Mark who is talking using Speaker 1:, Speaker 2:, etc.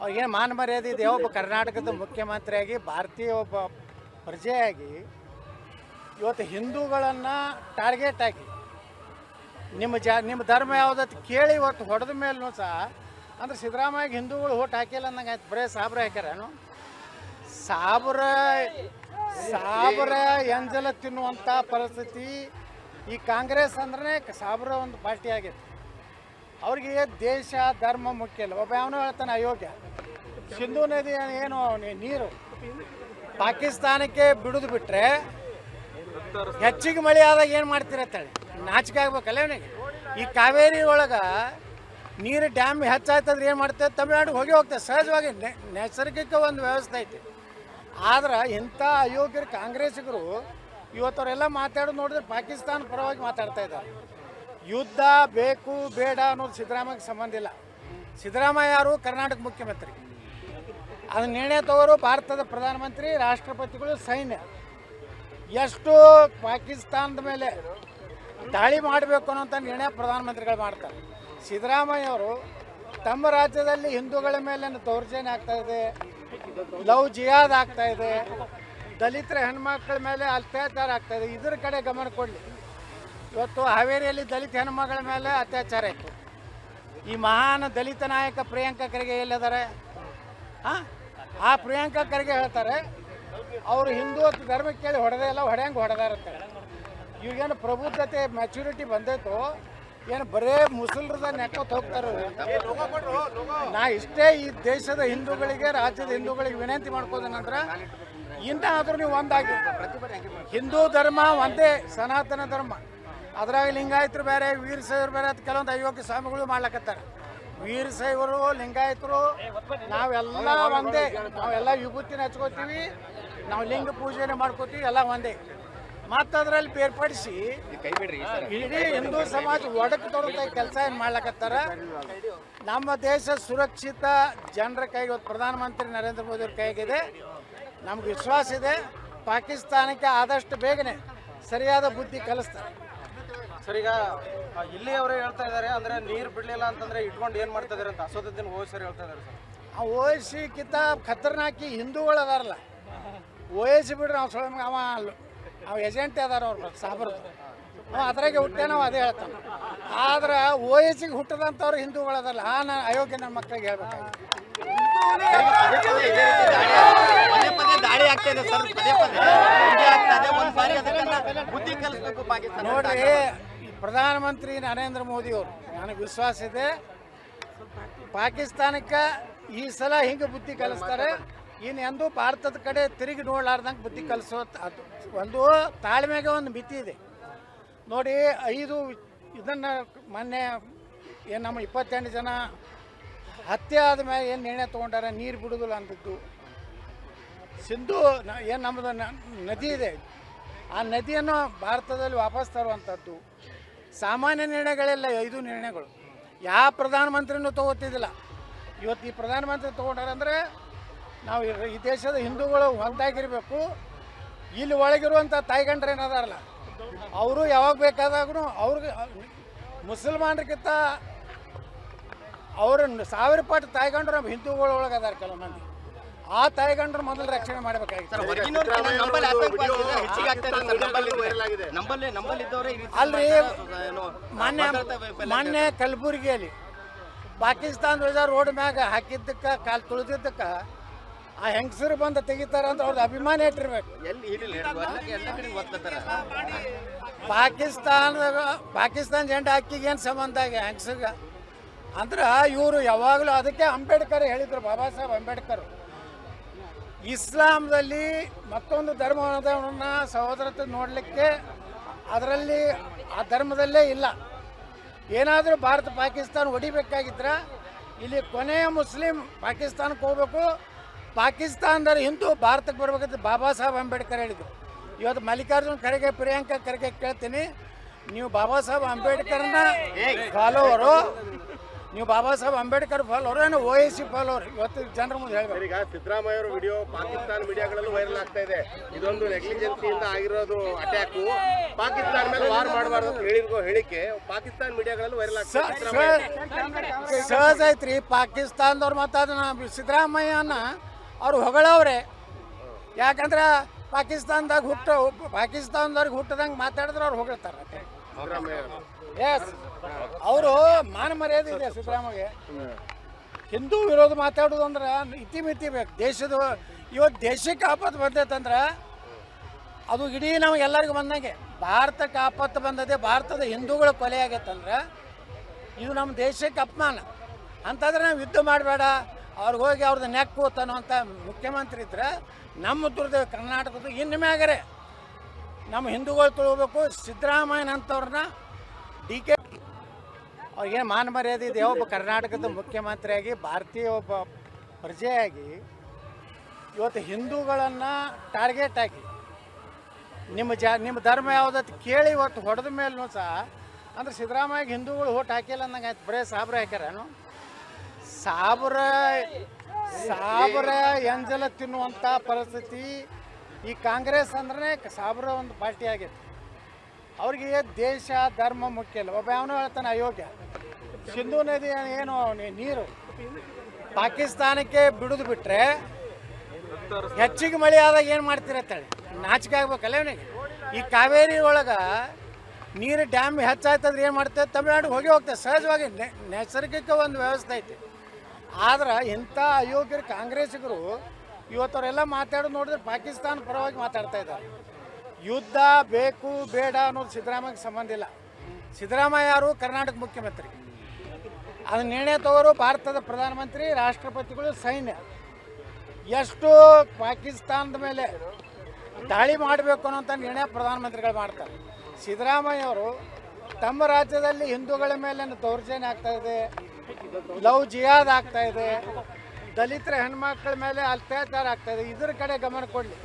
Speaker 1: ಅವ್ರಿಗೇನು ಮಾನ ಮರ್ಯಾದೆ ಇದೆ? ಒಬ್ಬ ಕರ್ನಾಟಕದ ಮುಖ್ಯಮಂತ್ರಿಯಾಗಿ, ಭಾರತೀಯ ಒಬ್ಬ ಪ್ರಜೆಯಾಗಿ ಇವತ್ತು ಹಿಂದೂಗಳನ್ನು ಟಾರ್ಗೆಟ್ ಆಗಿ, ನಿಮ್ಮ ಜಾ, ನಿಮ್ಮ ಧರ್ಮ ಯಾವುದತ್ತು ಕೇಳಿ ಇವತ್ತು ಹೊಡೆದ ಮೇಲೂ ಸಹ, ಅಂದ್ರೆ ಸಿದ್ದರಾಮಯ್ಯ ಹಿಂದೂಗಳು ಓಟ್ ಹಾಕಿಲ್ಲ ಅನ್ನಂಗೆ ಆಯ್ತು. ಬರೇ ಸಾಬ್ರ ಹಾಕ್ಯಾರೇನು? ಸಾಬ್ರ ಸಾಬ್ರ ಎಂಜಲ ತಿನ್ನುವಂಥ ಪರಿಸ್ಥಿತಿ ಈ ಕಾಂಗ್ರೆಸ್ ಅಂದ್ರೆ ಸಾಬ್ರ ಒಂದು ಪಾರ್ಟಿ ಆಗೈತೆ ಅವ್ರಿಗೆ ದೇಶ, ಧರ್ಮ ಮುಖ್ಯ ಇಲ್ಲ ಒಬ್ಬ ಯಾವನೋ ಹೇಳ್ತಾನೆ, ಅಯೋಗ್ಯ. ಸಿಂಧು ನದಿ ಏನು, ನೀರು? ಪಾಕಿಸ್ತಾನಕ್ಕೆ ಬಿಡುದು ಬಿಟ್ರೆ ಹೆಚ್ಚಿಗೆ ಮಳೆ ಆದಾಗ ಏನು ಮಾಡ್ತಿರತ್ತೇಳಿ ನಾಚಿಕೆ ಆಗ್ಬೇಕಲ್ಲ ಅವನಿಗೆ. ಈ ಕಾವೇರಿ ಒಳಗೆ ನೀರು ಡ್ಯಾಮ್ ಹೆಚ್ಚಾಯ್ತಂದ್ರೆ ಏನು ಮಾಡ್ತೇವೆ ತಮಿಳ್ನಾಡು ಹೋಗಿ ಹೋಗ್ತೇವೆ ಸಹಜವಾಗಿ ನೈಸರ್ಗಿಕ ಒಂದು ವ್ಯವಸ್ಥೆ ಐತಿ. ಆದ್ರೆ ಇಂಥ ಅಯೋಗ್ಯರು ಕಾಂಗ್ರೆಸ್ಸಿಗರು ಇವತ್ತವರೆಲ್ಲ ಮಾತಾಡೋದು ನೋಡಿದ್ರೆ ಪಾಕಿಸ್ತಾನ ಪರವಾಗಿ ಮಾತಾಡ್ತಾ ಇದ್ದಾರೆ. ಯುದ್ಧ ಬೇಕು, ಬೇಡ ಅನ್ನೋದು ಸಿದ್ದರಾಮಯ್ಯಗೆ ಸಂಬಂಧ ಇಲ್ಲ. ಸಿದ್ದರಾಮಯ್ಯ ಯಾರು ಕರ್ನಾಟಕ ಮುಖ್ಯಮಂತ್ರಿ. ಅದು ನಿರ್ಣಯ ತಗೋರು ಭಾರತದ ಪ್ರಧಾನಮಂತ್ರಿ, ರಾಷ್ಟ್ರಪತಿಗಳು, ಸೈನ್ಯ. ಎಷ್ಟು ಪಾಕಿಸ್ತಾನದ ಮೇಲೆ ದಾಳಿ ಮಾಡಬೇಕು ಅನ್ನೋಂಥ ನಿರ್ಣಯ ಪ್ರಧಾನಮಂತ್ರಿಗಳು ಮಾಡ್ತಾರೆ. ಸಿದ್ದರಾಮಯ್ಯ ಅವರು ತಮ್ಮ ರಾಜ್ಯದಲ್ಲಿ ಹಿಂದೂಗಳ ಮೇಲೆ ದೌರ್ಜನ್ಯ ಆಗ್ತಾ ಇದೆ, ಲವ್ ಜಿಯಾದ್ ಆಗ್ತಾ ಇದೆ, ದಲಿತರ ಹೆಣ್ಮಕ್ಳ ಮೇಲೆ ಅತ್ಯಾಚಾರ ಆಗ್ತಾ ಇದೆ. ಇದ್ರ ಕಡೆ ಗಮನ ಕೊಡಲಿ. ಇವತ್ತು ಹಾವೇರಿಯಲ್ಲಿ ದಲಿತ ಹೆಣ್ಮಗಳ ಮೇಲೆ ಅತ್ಯಾಚಾರ ಇತ್ತು. ಈ ಮಹಾನ್ ದಲಿತ ನಾಯಕ ಪ್ರಿಯಾಂಕ ಖರ್ಗೆ ಎಲ್ಲಿದ್ದಾರೆ ಆ ಪ್ರಿಯಾಂಕ ಖರ್ಗೆ ಹೇಳ್ತಾರೆ, ಅವರು ಹಿಂದೂ ಧರ್ಮಕ್ಕೆ ಕೇಳಿ ಹೊಡೆದೇ ಇಲ್ಲ, ಹೊಡೆಯಂಗೆ ಹೊಡೆದಾರಂತೆ. ಇವಾಗೇನು ಪ್ರಬುದ್ಧತೆ ಮೆಚುರಿಟಿ ಬಂದೈತೋ, ಏನು ಬರೇ ಮುಸಲ್ರದ ನೆಕ್ಕ ಹೋಗ್ತಾರೆ ನಾ ಇಷ್ಟೇ ಈ ದೇಶದ ಹಿಂದೂಗಳಿಗೆ, ರಾಜ್ಯದ ಹಿಂದೂಗಳಿಗೆ ವಿನಂತಿ ಮಾಡ್ಕೋದೇನಂದ್ರೆ ಇನ್ನಾದರೂ ನೀವು ಒಂದಾಗಿ. ಹಿಂದೂ ಧರ್ಮ ಒಂದೇ, ಸನಾತನ ಧರ್ಮ. ಅದ್ರಾಗ ಲಿಂಗಾಯತರು ಬೇರೆ, ವೀರಶೈವರು ಬೇರೆ ಅಂತ ಕೆಲವೊಂದು ಅಯೋಗ್ಯ ಸ್ವಾಮಿಗಳು ಮಾಡ್ಲಕತ್ತಾರೆ. ವೀರಶೈವರು, ಲಿಂಗಾಯತರು, ನಾವೆಲ್ಲ ಒಂದೇ, ನಾವೆಲ್ಲ ವಿಭೂತಿನ ಹಚ್ಕೋತೀವಿ, ನಾವು ಲಿಂಗ ಪೂಜೆನೇ ಮಾಡ್ಕೋತೀವಿ, ಎಲ್ಲ ಒಂದೇ. ಮತ್ತು ಅದರಲ್ಲಿ ಬೇರ್ಪಡಿಸಿ ಇಡೀ ಹಿಂದೂ ಸಮಾಜ ಒಡಕು ತೊಡಕ ಕೆಲಸ ಏನು ಮಾಡ್ಲಕತ್ತಾರ? ನಮ್ಮ ದೇಶ ಸುರಕ್ಷಿತ, ಜನರ ಕೈಗೆ ಪ್ರಧಾನಮಂತ್ರಿ ನರೇಂದ್ರ ಮೋದಿ ಅವ್ರ ಕೈಗಿದೆ ನಮ್ಗೆ ವಿಶ್ವಾಸ ಇದೆ. ಪಾಕಿಸ್ತಾನಕ್ಕೆ ಆದಷ್ಟು ಬೇಗನೆ ಸರಿಯಾದ ಬುದ್ಧಿ ಕಲಿಸ್ತಾರೆ.
Speaker 2: ಸರ್ ಈಗ ಇಲ್ಲಿ ಅವರೇ ಹೇಳ್ತಾ ಇದ್ದಾರೆ ಅಂದ್ರೆ ನೀರು ಬಿಡ್ಲಿಲ್ಲ ಅಂತಂದ್ರೆ ಇಟ್ಕೊಂಡು ಏನ್ ಮಾಡ್ತಾ ಇದಾರೆ ಅಂತ? ಅಸೋದಿನ ದಿನ ಸರ್ ಹೇಳ್ತಾ ಇದಾರೆ ಸರ್.
Speaker 1: ಆ ಕಿತ್ತ ಖತರ್ನಾಕಿ ಹಿಂದೂಗಳು ಅದಾರಲ್ಲ ಓಯಸಿ ಬಿಡ್ರಿ ನಾವು ಸೊಳ್ಳೆ ಅವ ಅಲ್ಲ. ಅವ ಏಜೆಂಟ್ ಅದಾರ ಅವ್ರ ಸಾಬ್ರದ್ದು ಅವ ಅದ್ರಾಗೆ ಹುಟ್ಟೆ ನಾವು ಅದೇ ಹೇಳ್ತಾನೆ ಆದ್ರೆ ಓಯಸಿಗೆ ಹುಟ್ಟದಂಥವ್ರು ಹಿಂದೂಗಳು ಅದಲ್ಲ ಆ ನಾನು ಅಯೋಗ್ಯ ನನ್ನ ಮಕ್ಕಳಿಗೆ ಹೇಳ್ಬೇಕಾಗಿತ್ತು
Speaker 3: ಪದೇ ಪದೇ ದಾಳಿ ಆಗ್ತಾ ಇದೆ ಸರ್ ಪದೇ ಪದೇ. ಹಿಂಗೆ ಆಗ್ತಾ ಇದೆ ಒಂದ್ ಬಾರಿ ಅದನ್ನ ಬುದ್ಧಿ ಕಲಿಸ್ಬೇಕು ಪಾಕಿಸ್ತಾನ
Speaker 1: ನೋಡ್ರಿ ಪ್ರಧಾನಮಂತ್ರಿ ನರೇಂದ್ರ ಮೋದಿ ಅವರು, ನನಗೆ ವಿಶ್ವಾಸ ಇದೆ. ಪಾಕಿಸ್ತಾನಕ್ಕೆ ಈ ಸಲ ಹಿಂಗೆ ಬುದ್ಧಿ ಕಲಿಸ್ತಾರೆ. ಇನ್ನು ಎಂದೂ ಭಾರತದ ಕಡೆ ತಿರುಗಿ ನೋಡಲಾರ್ದಂಗೆ ಬುದ್ಧಿ ಕಲಿಸೋ ಅದು. ಒಂದು ತಾಳ್ಮೆಗೆ ಒಂದು ಮಿತಿ ಇದೆ. ನೋಡಿ, ಐದು ಇದನ್ನು ಮೊನ್ನೆ ಏನು ನಮ್ಮ ಇಪ್ಪತ್ತೆಂಟು ಜನ ಹತ್ಯೆ ಆದಮೇಲೆ ಏನು ನಿರ್ಣಯ ತೊಗೊಂಡಾರ? ನೀರು ಬಿಡುದಿಲ್ಲ ಅಂತಿದ್ದು ಸಿಂಧು ಏನು ನಮ್ಮದು ನದಿ ಇದೆ. ಆ ನದಿಯನ್ನು ಭಾರತದಲ್ಲಿ ವಾಪಸ್ ತರುವಂಥದ್ದು. ಸಾಮಾನ್ಯ ನಿರ್ಣಯಗಳೆಲ್ಲ ಐದು ನಿರ್ಣಯಗಳು. ಯಾವ ಪ್ರಧಾನಮಂತ್ರಿನೂ ತಗೋತಿದ್ದಿಲ್ಲ. ಇವತ್ತು ಈ ಪ್ರಧಾನಮಂತ್ರಿ ತೊಗೊಂಡಾರಂದ್ರೆ ನಾವು ಈ- ದೇಶದ ಹಿಂದೂಗಳು ಒಂದಾಗಿರಬೇಕು ಇಲ್ಲಿ ಒಳಗಿರುವಂಥ ತಾಯ್ಗಂಡ್ರೆ ಏನದಾರಲ್ಲ, ಅವರು ಯಾವಾಗ ಬೇಕಾದಾಗೂ ಅವ್ರಿಗೆ, ಮುಸಲ್ಮಾನರಿಗಿಂತ ಅವರು ಸಾವಿರ ಪಟ್ಟು ತಾಯ್ಗಂಡ್ರು ನಮ್ಮ ಹಿಂದೂಗಳ ಒಳಗೆ ಅದಾರ ಕೆಲವು ಮಂದಿ. ಆ ತಾಯ್ಗಂಡ್ರು ಮೊದಲು ರಕ್ಷಣೆ ಮಾಡಬೇಕಾಗಿತ್ತು. ಅಲ್ರಿ ಮೊನ್ನೆ. ಮೊನ್ನೆ ಕಲಬುರಗಿಯಲ್ಲಿ ಪಾಕಿಸ್ತಾನ ಧ್ವಜ ರೋಡ್ ಮ್ಯಾಗ ಹಾಕಿದ್ದಕ್ಕೆ ಕಾಲು ತುಳಿದಿದ್ದಕ್ಕೆ ಆ ಹೆಂಗಸರು ಬಂದು ತೆಗಿತಾರ ಅಂತ ಅವ್ರದ್ದು ಅಭಿಮಾನ ಇಟ್ಟಿರ್ಬೇಕು. ಪಾಕಿಸ್ತಾನದಾಗ ಪಾಕಿಸ್ತಾನ ಜೆಂಡ ಅಕ್ಕಿಗೆ ಏನು ಸಂಬಂಧ ಆಗಿ ಹೆಂಗಸರ್ಗ? ಅಂದ್ರೆ ಇವರು ಯಾವಾಗಲೂ ಅದಕ್ಕೆ ಅಂಬೇಡ್ಕರ್ ಹೇಳಿದರು ಬಾಬಾ ಸಾಹೇಬ್ ಅಂಬೇಡ್ಕರ್. ಇಸ್ಲಾಂದಲ್ಲಿ ಮತ್ತೊಂದು ಧರ್ಮವನ್ನು ಸಹೋದರತೆ ನೋಡಲಿಕ್ಕೆ ಅದರಲ್ಲಿ ಆ ಧರ್ಮದಲ್ಲೇ ಇಲ್ಲ. ಏನಾದರೂ ಭಾರತ ಪಾಕಿಸ್ತಾನ ಹೊಡಿಬೇಕಾಗಿದ್ರೆ ಇಲ್ಲಿ ಕೊನೆಯ ಮುಸ್ಲಿಂ ಪಾಕಿಸ್ತಾನಕ್ಕೆ ಹೋಗ್ಬೇಕು. ಪಾಕಿಸ್ತಾನದ ಹಿಂದೂ ಭಾರತಕ್ಕೆ ಬರ್ಬೇಕಂತ ಬಾಬಾ ಸಾಹೇಬ್ ಅಂಬೇಡ್ಕರ್ ಹೇಳಿದರು. ಇವತ್ತು ಮಲ್ಲಿಕಾರ್ಜುನ್ ಖರ್ಗೆ ಪ್ರಿಯಾಂಕಾ ಖರ್ಗೆ ಕೇಳ್ತೀನಿ. ನೀವು ಬಾಬಾ ಸಾಹೇಬ್ ಅಂಬೇಡ್ಕರ್ನ ಫಾಲೋವರು ನೀವು ಬಾಬಾ ಸಾಹೇಬ್ ಅಂಬೇಡ್ಕರ್ ಫಾಲೋರು ಏನು ಓ ಎಸ್ ಸಿ ಫಾಲೋರ್ ಇವತ್ತು ಜನರ ಮುಂದೆ ಹೇಳ್ಬೇಕು.
Speaker 4: ಈಗ ಸಿದ್ದರಾಮಯ್ಯ ಅವರ ವಿಡಿಯೋ ಪಾಕಿಸ್ತಾನ ಮೀಡಿಯಾಗಳಲ್ಲೂ ವೈರಲ್ ಆಗ್ತಾ ಇದೆ. ಇದೊಂದು ನೆಗ್ಲಿಜೆನ್ಸಿಯಿಂದ ಆಗಿರೋದು ಅಟ್ಯಾಕು ಪಾಕಿಸ್ತಾನ ಮೇಲೆ ವಾರ್ ಮಾಡಬಾರ್ದು ಅಂತ ಹೇಳಿರೋ ಹೇಳಿಕೆ ಪಾಕಿಸ್ತಾನ ಮೀಡಿಯಾಗಳಲ್ಲೂ ವೈರಲ್ ಆಗ್ತಾ ಇದೆ. ಸಿದ್ದರಾಮಯ್ಯ
Speaker 1: ಸಹಜ ಐತ್ರಿ ಪಾಕಿಸ್ತಾನದವ್ರು ಮತ್ತು ಅದನ್ನ ಸಿದ್ದರಾಮಯ್ಯನ ಅವ್ರು ಹೊಗಳವ್ರೆ. ಯಾಕಂದ್ರೆ ಪಾಕಿಸ್ತಾನದಾಗ ಹುಟ್ಟ ಪಾಕಿಸ್ತಾನದವ್ರಿಗೆ ಹುಟ್ಟದಂಗೆ ಮಾತಾಡಿದ್ರೆ ಅವ್ರು ಹೊಗಳ್ತಾರೆ. ಎಸ್ ಅವರು ಮಾನ ಮರ್ಯಾದೆ ಇದೆ ಸಿದ್ದರಾಮಯ್ಯ. ಹಿಂದೂ ವಿರೋಧ ಮಾತಾಡೋದು ಅಂದ್ರೆ ಇತಿಮಿತಿ ಬೇಕು. ದೇಶದ ಇವತ್ತು ದೇಶಕ್ಕೆ ಆಪತ್ತು ಬಂದೈತಂದ್ರೆ ಅದು ಇಡೀ ನಾವು ಎಲ್ಲರಿಗೂ ಬಂದಂಗೆ. ಭಾರತಕ್ಕೆ ಆಪತ್ತು ಬಂದದೆ ಭಾರತದ ಹಿಂದೂಗಳ ಕೊಲೆ ಆಗೈತಂದ್ರೆ ಇದು ನಮ್ಮ ದೇಶಕ್ಕೆ ಅಪಮಾನ. ಅಂತಂದ್ರೆ ನಾವು ಯುದ್ಧ ಮಾಡಬೇಡ. ಅವ್ರಿಗೆ ಹೋಗಿ ಅವ್ರದ್ದು ನೆಕ್ಕು ಅಂತ ಮುಖ್ಯಮಂತ್ರಿ ಇದ್ರೆ ನಮ್ಮ ದುರ್ದೇವ ಕರ್ನಾಟಕದ ಇನ್ನು ಮ್ಯಾಗರೆ ನಮ್ಮ ಹಿಂದೂಗಳು ತಿಳ್ಬೇಕು ಸಿದ್ದರಾಮಯ್ಯನಂಥವ್ರನ್ನ ಡಿ ಕೆ ಅವ್ರಿಗೇನು ಮಾನ ಮರ್ಯಾದೆ ಇದೆ ಒಬ್ಬ ಕರ್ನಾಟಕದ ಮುಖ್ಯಮಂತ್ರಿಯಾಗಿ, ಭಾರತೀಯ ಒಬ್ಬ ಪ್ರಜೆಯಾಗಿ ಇವತ್ತು ಹಿಂದೂಗಳನ್ನು ಟಾರ್ಗೆಟ್ ಆಗಿ ನಿಮ್ಮ ಜಾ, ನಿಮ್ಮ ಧರ್ಮ ಯಾವುದತ್ತು ಕೇಳಿ ಇವತ್ತು ಹೊಡೆದ ಮೇಲೂ ಸಹ, ಅಂದ್ರೆ ಸಿದ್ದರಾಮಯ್ಯ ಹಿಂದೂಗಳು ಓಟ್ ಹಾಕಿಲ್ಲ ಅನ್ನಂಗೆ ಆಯ್ತು. ಬರೇ ಸಾಬ್ರ ಹಾಕ್ಯಾರೇನು? ಸಾಬ್ರ ಸಾಬ್ರ, ಎಂಜಲ ತಿನ್ನುವಂಥ ಪರಿಸ್ಥಿತಿ ಈ ಕಾಂಗ್ರೆಸ್ ಅಂದ್ರೆ ಸಾಬ್ರ ಒಂದು ಪಾರ್ಟಿ ಆಗೈತೆ ಅವ್ರಿಗೆ ದೇಶ, ಧರ್ಮ ಮುಖ್ಯ ಇಲ್ಲ ಒಬ್ಬ ಅವನು ಹೇಳ್ತಾನೆ, ಅಯೋಗ್ಯ. ಸಿಂಧು ನದಿ ಏನು ನೀರು. ಪಾಕಿಸ್ತಾನಕ್ಕೆ ಬಿಡುದು ಬಿಟ್ರೆ ಹೆಚ್ಚಿಗೆ ಮಳೆ ಆದಾಗ ಏನು ಮಾಡ್ತಿರತ್ತೇಳಿ ನಾಚಿಕೆ ಆಗ್ಬೇಕಲ್ಲ ಅವನಿಗೆ ಈ ಕಾವೇರಿ ಒಳಗೆ ನೀರು ಡ್ಯಾಮ್ ಹೆಚ್ಚಾಯ್ತಂದ್ರೆ ಏನು ಮಾಡ್ತೇವೆ? ತಮಿಳ್ನಾಡಿಗೆ ಹೋಗಿ ಹೋಗ್ತದೆ ಸಹಜವಾಗಿ ನೈಸರ್ಗಿಕ ಒಂದು ವ್ಯವಸ್ಥೆ ಐತಿ. ಆದ್ರೆ ಇಂಥ ಅಯೋಗ್ಯರು ಕಾಂಗ್ರೆಸ್ಸಿಗರು ಇವತ್ತವರೆಲ್ಲ ಮಾತಾಡೋದು ನೋಡಿದ್ರೆ ಪಾಕಿಸ್ತಾನ ಪರವಾಗಿ ಮಾತಾಡ್ತಾ ಇದ್ದಾರೆ. ಯುದ್ಧ ಬೇಕು, ಬೇಡ ಅನ್ನೋದು ಸಿದ್ದರಾಮಯ್ಯಗೆ ಸಂಬಂಧ ಇಲ್ಲ. ಸಿದ್ದರಾಮಯ್ಯ ಯಾರು? ಕರ್ನಾಟಕ ಮುಖ್ಯಮಂತ್ರಿ. ಅದು ನಿರ್ಣಯ ತಗೋರು ಭಾರತದ ಪ್ರಧಾನಮಂತ್ರಿ, ರಾಷ್ಟ್ರಪತಿಗಳು, ಸೈನ್ಯ. ಎಷ್ಟು ಪಾಕಿಸ್ತಾನದ ಮೇಲೆ ದಾಳಿ ಮಾಡಬೇಕು ಅನ್ನೋಂಥ ನಿರ್ಣಯ ಪ್ರಧಾನಮಂತ್ರಿಗಳು ಮಾಡ್ತಾರೆ. ಸಿದ್ದರಾಮಯ್ಯ ಅವರು ತಮ್ಮ ರಾಜ್ಯದಲ್ಲಿ ಹಿಂದೂಗಳ ಮೇಲೆ ದೌರ್ಜನ್ಯ ಆಗ್ತಾ ಇದೆ, ಲವ್ ಜಿಯಾದ್ ಆಗ್ತಾ ಇದೆ. ದಲಿತರ ಹೆಣ್ಮಕ್ಳ ಮೇಲೆ ಅತ್ಯಾಚಾರ ಆಗ್ತಾ ಇದೆ. ಇದ್ರ ಕಡೆ ಗಮನ ಕೊಡಲಿ.